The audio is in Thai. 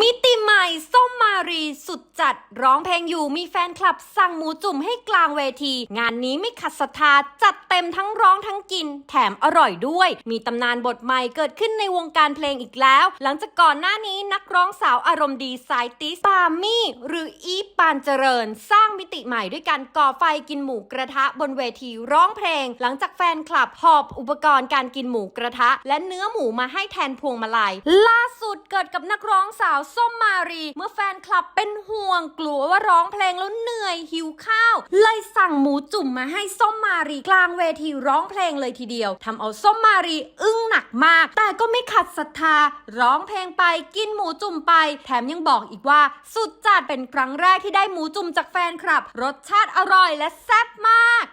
มิติใหม่ส้มมารีสุดจัด ร้องเพลงอยู่มีแฟนคลับสั่งหมูจุ่มให้กลางเวที งานนี้ไม่ขัดศรัทธาจัด ต็มทั้งร้องทั้งกิน แถมอร่อยด้วย มีตำนานบทใหม่เกิดขึ้นในวงการเพลงอีกแล้ว หลังจากก่อนหน้านี้นักร้องสาวอารมณ์ดีสายติสปามี่ หรืออีปานเจริญ สร้างมิติใหม่ด้วยการก่อไฟกินหมูกระทะบนเวทีร้องเพลง หลังจากแฟนคลับหอบอุปกรณ์การกินหมูกระทะ และเนื้อหมูมาให้แทนพวงมาลัยล่าสุดเกิดกับนักร้องสาวส้มมารี เมื่อแฟนคลับเป็นห่วงกลัวว่าร้องเพลงแล้วเหนื่อยหิวข้าว เลยสั่งหมูจุ่มมาให้ส้มมารีกลางเวทีร้องเพลงเลยทีเดียวทำเอาส้มมารีอึ้งหนักมาก แต่ก็ไม่ขัดศรัทธา ร้องเพลงไปกินหมูจุ่มไป แถมยังบอกอีกว่า สุดจัดเป็นครั้งแรกที่ได้หมูจุ่มจากแฟนคลับ รสชาติอร่อยและแซ่บมาก